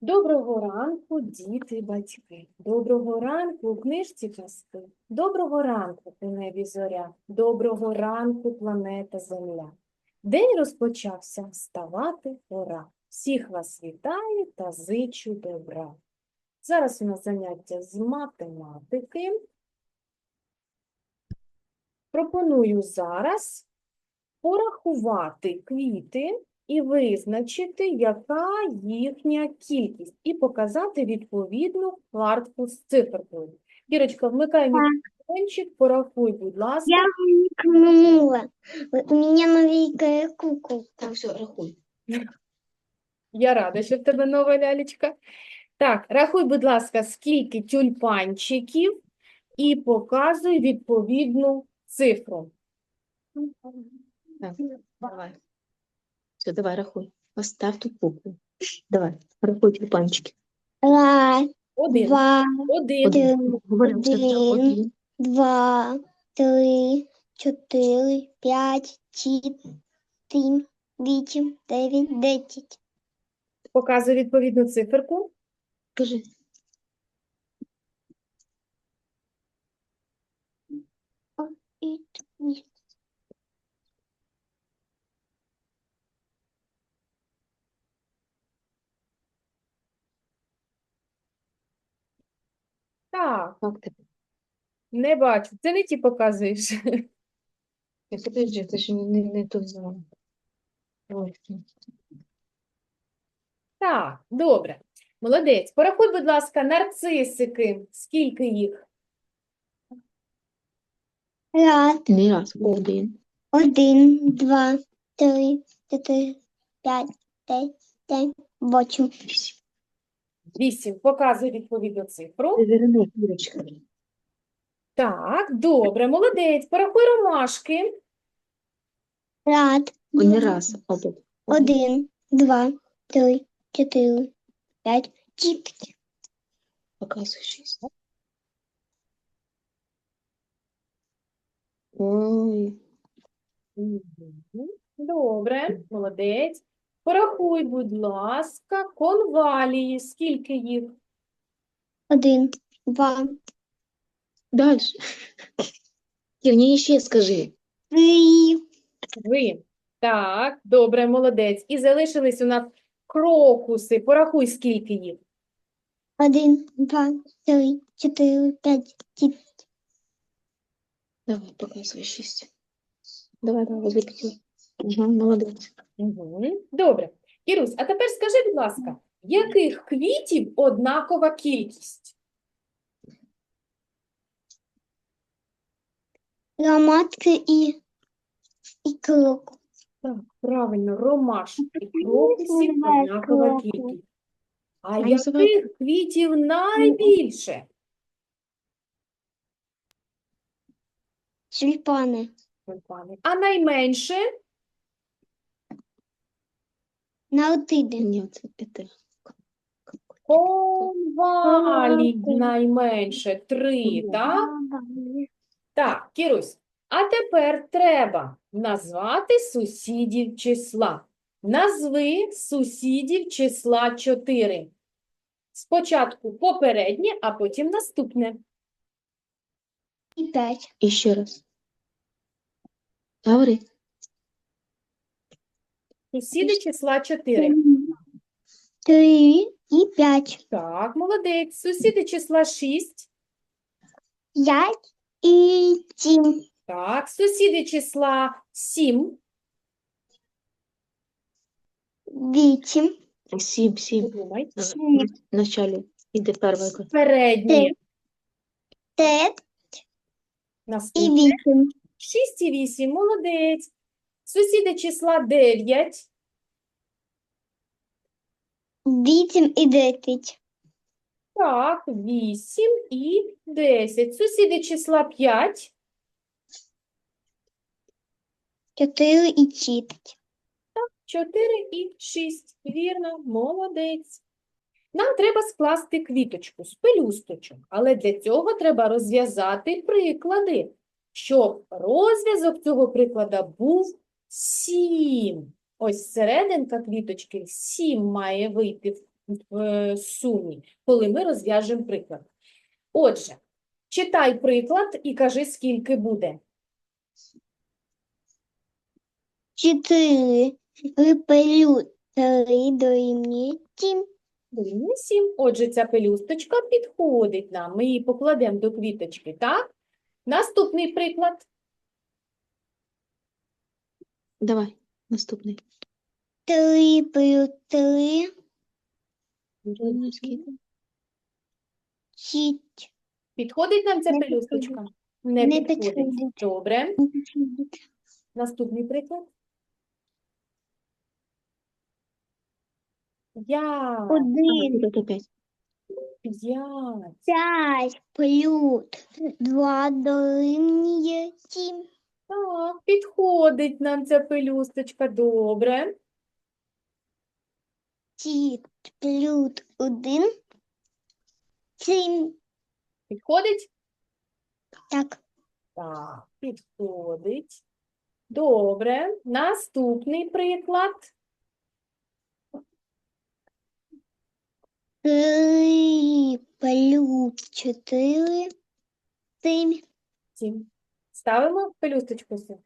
Доброго ранку, діти, батьки. Доброго ранку у книжці казки. Доброго ранку у небі зоря. Доброго ранку, планета Земля. День розпочався, вставати пора. Всіх вас вітаю та зичу добра. Зараз у нас заняття з математики. Пропоную зараз порахувати квіти і визначити, яка їхня кількість, і показати відповідну картку з циферкою. Кірочка, вмикай мікрофончик, порахуй, будь ласка. Я вникнула. У меня новенькая куколка. Так, все, рахуй. Я рада, що в тебе нова лялечка. Так, рахуй, будь ласка, скільки тюльпанчиків і показуй відповідну цифру. Так, давай. Все, давай, рахуй. Постав тут букву. Давай, рахуй тюльпанчики. Раз, Один, два, один, Один, Говоримо спочатку один. один. два, три, чотири, п'ять, шість, сім, вісім, дев'ять, десять. Показую відповідну циферку. Кажи. І три. Так, Як ти? не бачу. Це не ті показуєш. Я подожди, ти ж не, не то взяла. Так, добре. Молодець. Порахуй, будь ласка, нарцисики. Скільки їх? Раз, не раз, один. один, два, три, чотири, п'ять, десять, вісім. Вісім. Показуй відповідну цифру. Так, добре, молодець. Порахуй ромашки. Раз, Не раз, один. два, три, чотири, п'ять, шість. Показуй шість. Добре, молодець. Порахуй, будь ласка, конвалії. Скільки їх? Один, два, дальше. Кір, мені ще скажи. три, Ви. Так, добре, молодець. І залишились у нас крокуси. Порахуй, скільки їх. один, два, три, чотири, п'ять, шість. Давай, показуй шість. Давай, давай, звідки? Угу, молодець. Мгм. Добре. Ірусь, а тепер скажи, будь ласка, яких квітів однакова кількість? Громадки і, і крок. Так, правильно, ромашок і крокусів однакова кількість. А яких квітів найбільше? Тюльпани. А найменше? Наутиди. Ні, це. Конвалій Конвалій. найменше. Три, так? Так, Кірусь, а тепер треба назвати сусідів числа. Назви сусідів числа 4. Спочатку попереднє, а потім наступне. І п'ять. І ще раз. Говори. Сусіди числа 4. Три і п'ять. Так, молодець. Сусіди числа 6. П'ять і сім. Так, сусіди числа 7. Вісім. Сім, сім. Подумай. Сім. В началі. Іде перша. яка. П'ять і Наступне. вісім. 6 і 8. Молодець. Сусіди числа 9. Вісім і десять. Так, 8 і 10. Сусіди числа 5. Чотири і шість. 4 і 6. Вірно, молодець. Нам треба скласти квіточку з пелюсточок, але для цього треба розв'язати приклади, щоб розв'язок цього приклада був 7. Ось серединка квіточки 7 має вийти в в е, сумі, коли ми розв'яжемо приклад. Отже, читай приклад і кажи, скільки буде. Чотири плюс три дорівнює сім. Дорівнює 7. Отже, ця пелюсточка підходить нам. Ми її покладемо до квіточки, так? Наступний приклад. Давай, наступний. Три плюс три скільки? шість. Підходить нам ця Не пелюсточка? Не Не підходить. підходить. Добре. Наступний приклад. Я Один. тут опять. п'ять. П'ять плюс два дорівнює сім. Так, підходить нам ця пелюсточка. Добре. Шість плюс один. Сім. Підходить? Так. Так, підходить. Добре. Наступний приклад. Три плюс чотири. Сім. Сім. Ставимо пелюсточку сюди.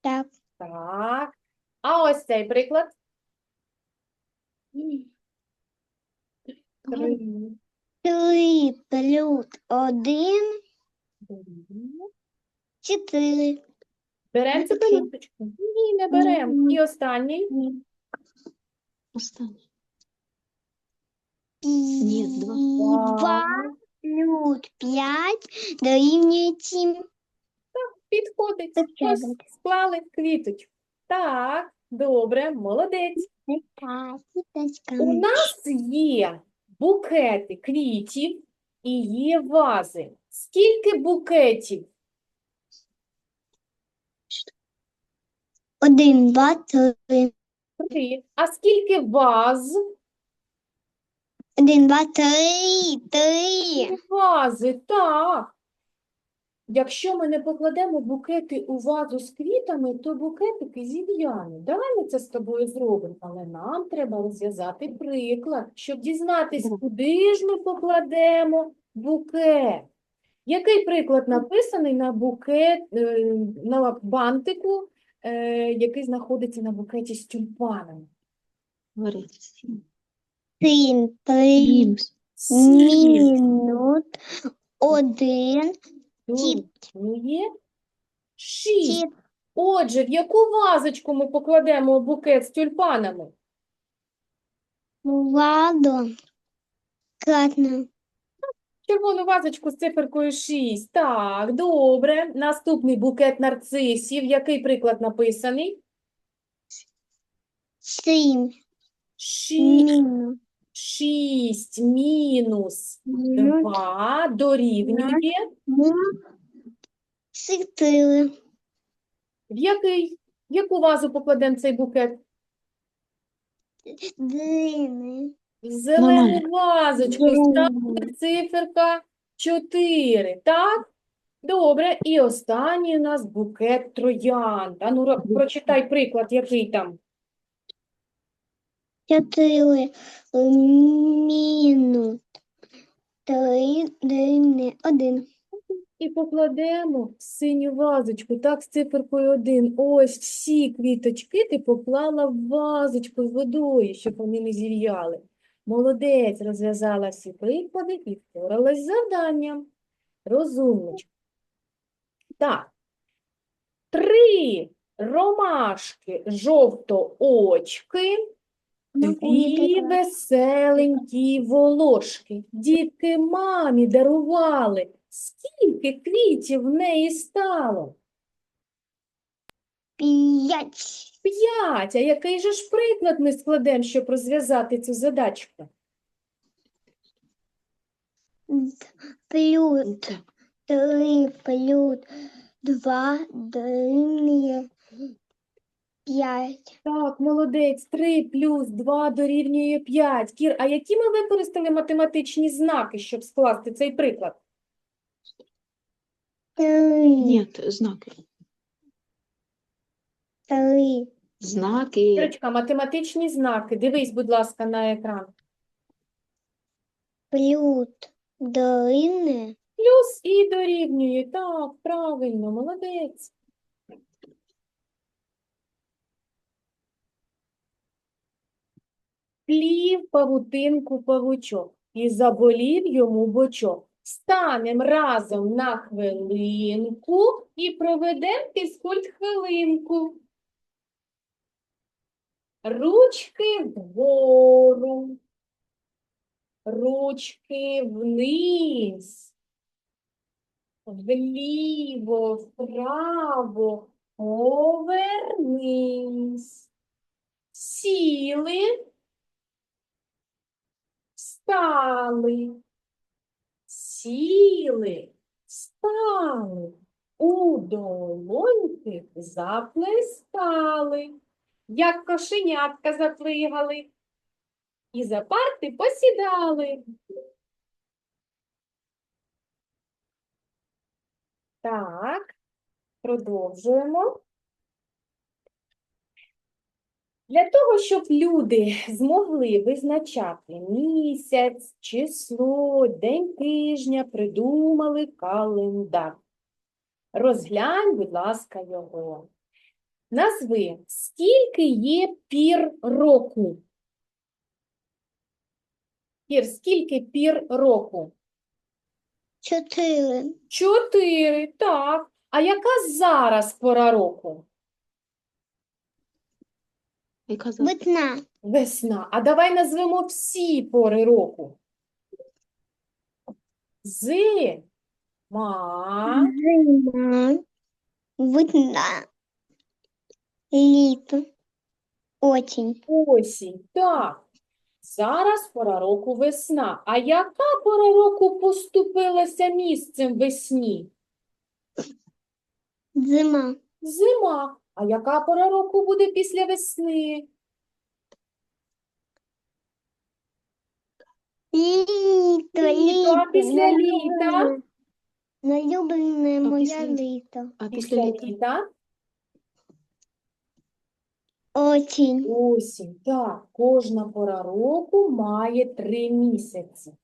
Так. Так. А ось цей приклад. Три. Три плюс один. Чотири. Беремо цю пелюсточку? Ні, не беремо. І останній. Останній. Ні, два. Два плюс п'ять дорівнює сім. Підходить. Ось склали квіточку. Так, добре, молодець. У нас є букети квітів і є вази. Скільки букетів? Один, два, три. Три. А скільки ваз? Один, два, три. Три. Вази, так. Якщо ми не покладемо букети у вазу з квітами, то букетики зів'януть. Давай ми це з тобою зробимо, але нам треба розв'язати приклад, щоб дізнатись, куди ж ми покладемо букет. Який приклад написаний на букет, е, на бантику, е, який знаходиться на букеті з тюльпанами? Сім, три. Мінус. Один. Дорівнює шість. Шість. Отже, в яку вазочку ми покладемо букет з тюльпанами? Ладно. Червону вазочку з циферкою 6. Так, добре. Наступний букет нарцисів. Який приклад написаний? Сім. 6. Мінус. 6 мінус 2 дорівнює. Чотири. В який? В яку вазу покладемо цей букет? Длинний. В зелену вазочку. Ставиться циферка 4. Так? Добре. І останній у нас букет троянд. А ну, прочитай приклад, який там. Чотири. Мінус. Три. Дорівнює один. І покладемо в синю вазочку, так, з циферкою 1. Ось всі квіточки ти поклала в вазочку з водою, щоб вони не зів'яли. Молодець, розв'язала всі приклади і впоралась з завданням. Розумничка. Так. Три ромашки жовтоочки, Дві веселенькі волошки. Дітки мамі дарували. Скільки квітів в неї стало? П'ять. П'ять. А який же ж приклад ми складемо, щоб розв'язати цю задачку? Плюс три плюс два дорівнює п'ять. Так, молодець. 3 плюс 2 дорівнює 5. Кір, а які ми використали математичні знаки, щоб скласти цей приклад? Три. Ні, знаки. Три. Знаки. Кірочка, математичні знаки. Дивись, будь ласка, на екран. Плюс дорівнює Плюс і дорівнює. Так, правильно, молодець. Плів павутинку павучок, і заболів йому бочок. Станем разом на хвилинку і проведем фізкульт хвилинку. Ручки вгору, ручки вниз, вліво, вправо, повернись. Сіли, встали, сіли, встали, у долоньки заплескали, як кошенятка заплигали, і за парти посідали. Так, продовжуємо. Для того, щоб люди змогли визначати місяць, число, день тижня, придумали календар. Розглянь, будь ласка, його. Назви, скільки є пір року? Кір, скільки пір року? чотири. Чотири, так. А яка зараз пора року? Яка за- Весна. Весна. А давай назвемо всі пори року. Зима, Зима. Весна. Літо. Осінь. осінь. Так. Зараз пора року весна. А яка пора року поступилася місцем весні? Зима. Зима. А яка пора року буде після весни? Літо, Літо, а після літа? Налюблене моє літо. А Після літа? Осінь. Осінь, так, кожна пора року має три місяці.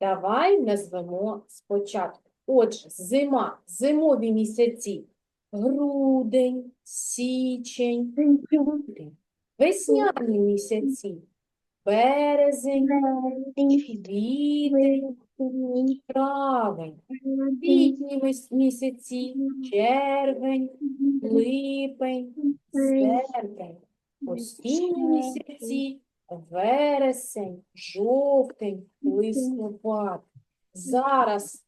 Давай назвемо спочатку. Отже, зима, зимові місяці. Грудень, січень, лютий. Весняні місяці. Березень, квітень, травень. Літні місяці. Червень, липень, серпень. Осінні місяці, вересень, жовтень, листопад. Зараз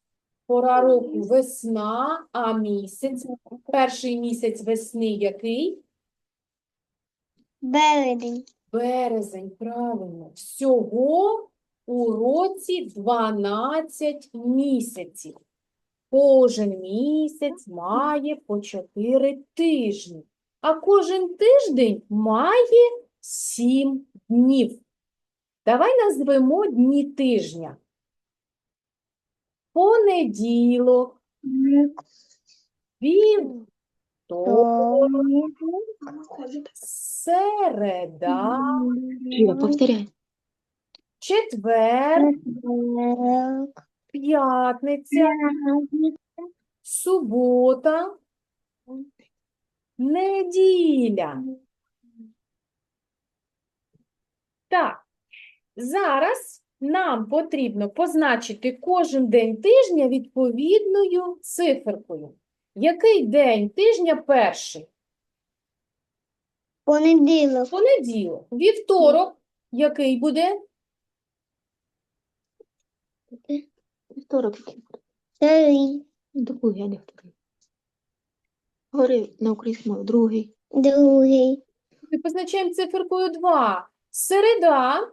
пора року весна, а місяць, перший місяць весни який? Березень. Березень, правильно. Всього у році 12 місяців. Кожен місяць має по 4 тижні, а кожен тиждень має 7 днів. Давай назвемо дні тижня. Понеділок, вівторок, середа, повторяй. четвер, п'ятниця, субота, неділя. Так, зараз нам потрібно позначити кожен день тижня відповідною циферкою. Який день тижня перший? Понеділок. Понеділок. Вівторок. Який буде? Вівторок. Ну, Другий, а не вторий. Говори на українській мові. Другий. Другий. Ми позначаємо циферкою 2. Середа,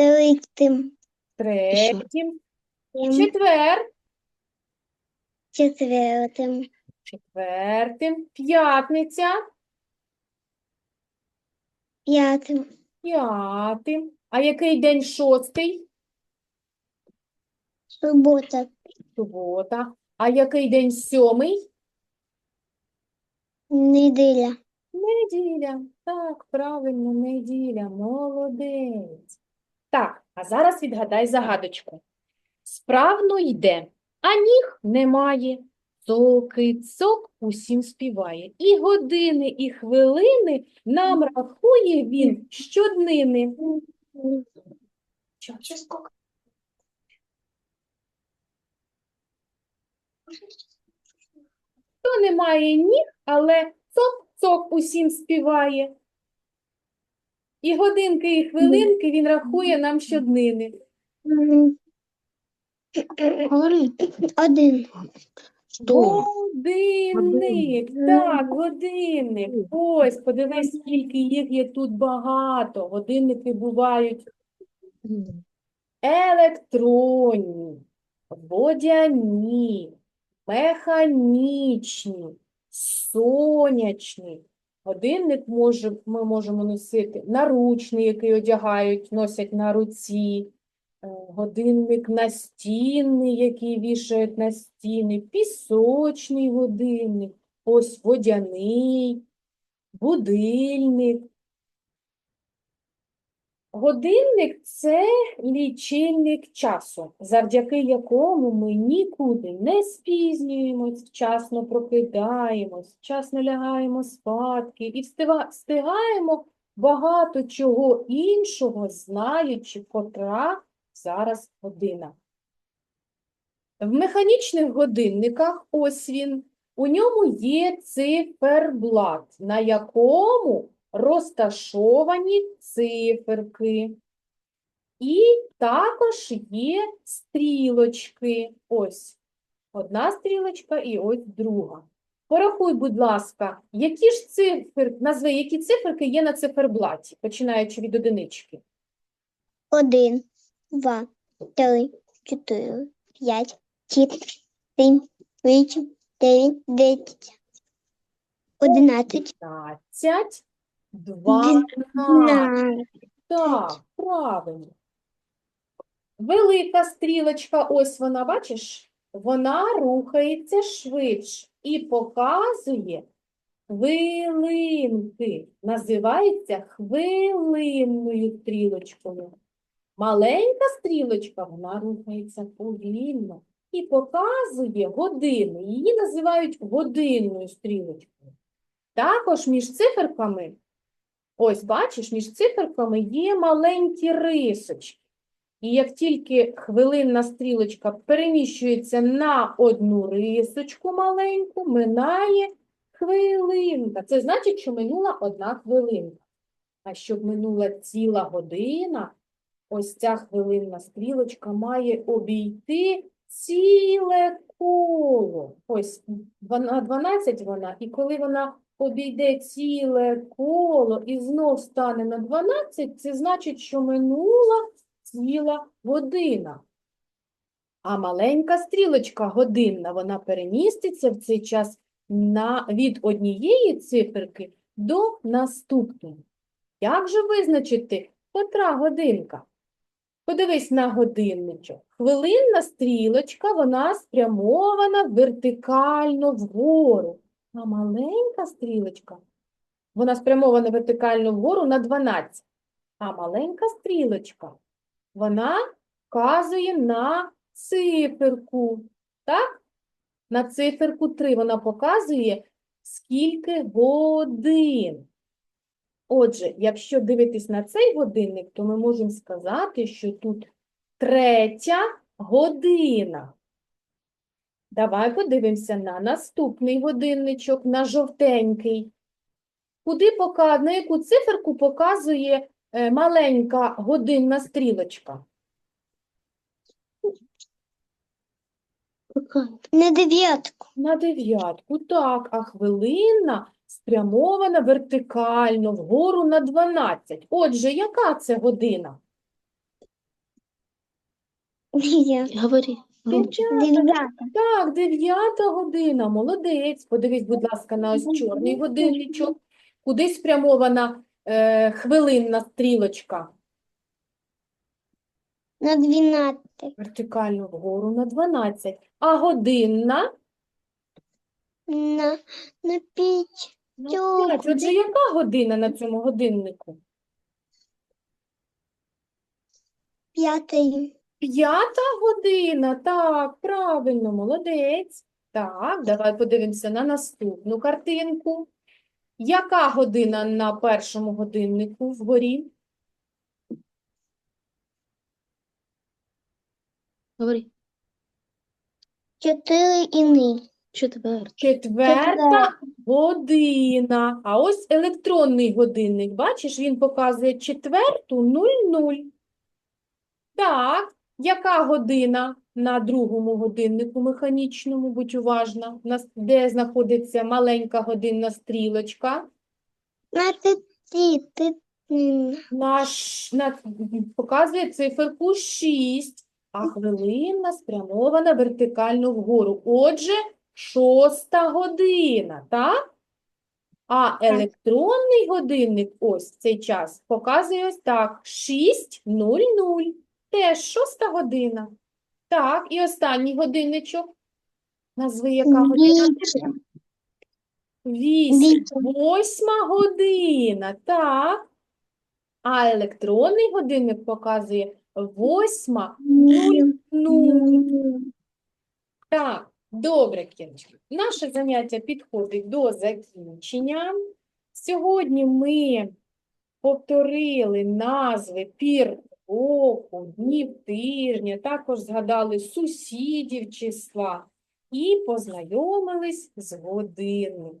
Третім. третім, четвер, Четвертим. четвертим, п'ятниця, П'ятим. п'ятим. А який день шостий? Субота. Субота. А який день сьомий? Неділя. Неділя. Так, правильно, неділя. Молодець. Так, а зараз відгадай загадочку. Справно йде, а ніг немає. Цоки, цок усім співає. І години, і хвилини нам рахує він щоднини. Хто не має ніг, але цок-цок усім співає. І годинки, і хвилинки він рахує нам щоднини. Один. Годинник, так, годинник. Ось, подивись, скільки їх є тут багато. Годинники бувають електронні, водяні, механічні, сонячні. Годинник може, ми можемо носити наручний, який одягають, носять на руці. Е, Годинник настінний, який вішають на стіни, пісочний годинник, ось водяний, будильник. Годинник – це лічильник часу, завдяки якому ми нікуди не спізнюємось, вчасно прокидаємось, вчасно лягаємо спадки і встигаємо багато чого іншого, знаючи, котра зараз година. В механічних годинниках, ось він, у ньому є циферблат, на якому розташовані циферки. І також є стрілочки. Ось одна стрілочка і ось друга. Порахуй, будь ласка, які ж цифри, назви, які циферки є на циферблаті, починаючи від одинички. Один, два, три, чотири, п'ять, шість, сім, вісім, дев'ять, десять, одинадцять, 15, 12. Дванадцять. Так, правильно. Велика стрілочка, ось вона, бачиш, вона рухається швидше і показує хвилинки. Називається хвилинною стрілочкою. Маленька стрілочка, вона рухається повільно і показує години. Її називають годинною стрілочкою. Також між циферками Ось, бачиш, між циферками є маленькі рисочки. І як тільки хвилинна стрілочка переміщується на одну рисочку маленьку, минає хвилинка. Це значить, що минула одна хвилинка. А щоб минула ціла година, ось ця хвилинна стрілочка має обійти ціле коло. Ось двана- 12 вона, і коли вона обійде ціле коло і знов стане на 12, це значить, що минула ціла година. А маленька стрілочка годинна, вона переміститься в цей час на, від однієї циферки до наступної. Як же визначити, котра годинка? Подивись на годинничок. Хвилинна стрілочка, вона спрямована вертикально вгору. А маленька стрілочка, вона спрямована вертикально вгору на 12. А маленька стрілочка, вона вказує на циферку. Так? На циферку 3 вона показує, скільки годин. Отже, якщо дивитись на цей годинник, то ми можемо сказати, що тут третя година. Давай подивимося на наступний годинничок, на жовтенький. Куди пока, на яку циферку показує е, маленька годинна стрілочка? На дев'ятку. На дев'ятку, так, а хвилинна спрямована вертикально вгору на 12. Отже, яка це година? Дев'ятка. Говори. Громче. Дев'ята. Так, дев'ята година, молодець. Подивись, будь ласка, на ось чорний годинничок. Куди спрямована е, хвилинна стрілочка? На дванадцять. Вертикально вгору на 12. А годинна? На, на п'ять. На 5. Отже, яка година на цьому годиннику? п'ятий. П'ята година, так, правильно, молодець. Так, давай подивимося на наступну картинку. Яка година на першому годиннику вгорі? Говори. Чотири і ний. Четвертий. Четверта година. А ось електронний годинник, бачиш, він показує четверту 00. Так, яка година на другому годиннику механічному? Будь уважна. Де знаходиться маленька годинна стрілочка? Наш на, показує циферку 6, а хвилина спрямована вертикально вгору. Отже, шоста година, так? А електронний годинник ось в цей час показує ось так: 6.00. Теж шоста година. Так, і останній годинничок. Назви, яка година? Вісім. Восьма година, так. А електронний годинник показує восьма нуль нуль. Так, добре, Кіночка. Наше заняття підходить до закінчення. Сьогодні ми повторили назви пір року, днів тижня, також згадали сусідів числа і познайомились з годинником.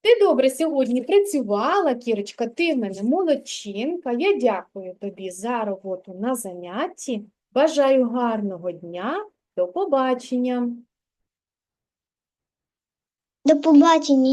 Ти добре сьогодні працювала, Кірочка, ти в мене молодчинка. Я дякую тобі за роботу на занятті. Бажаю гарного дня. До побачення. До побачення.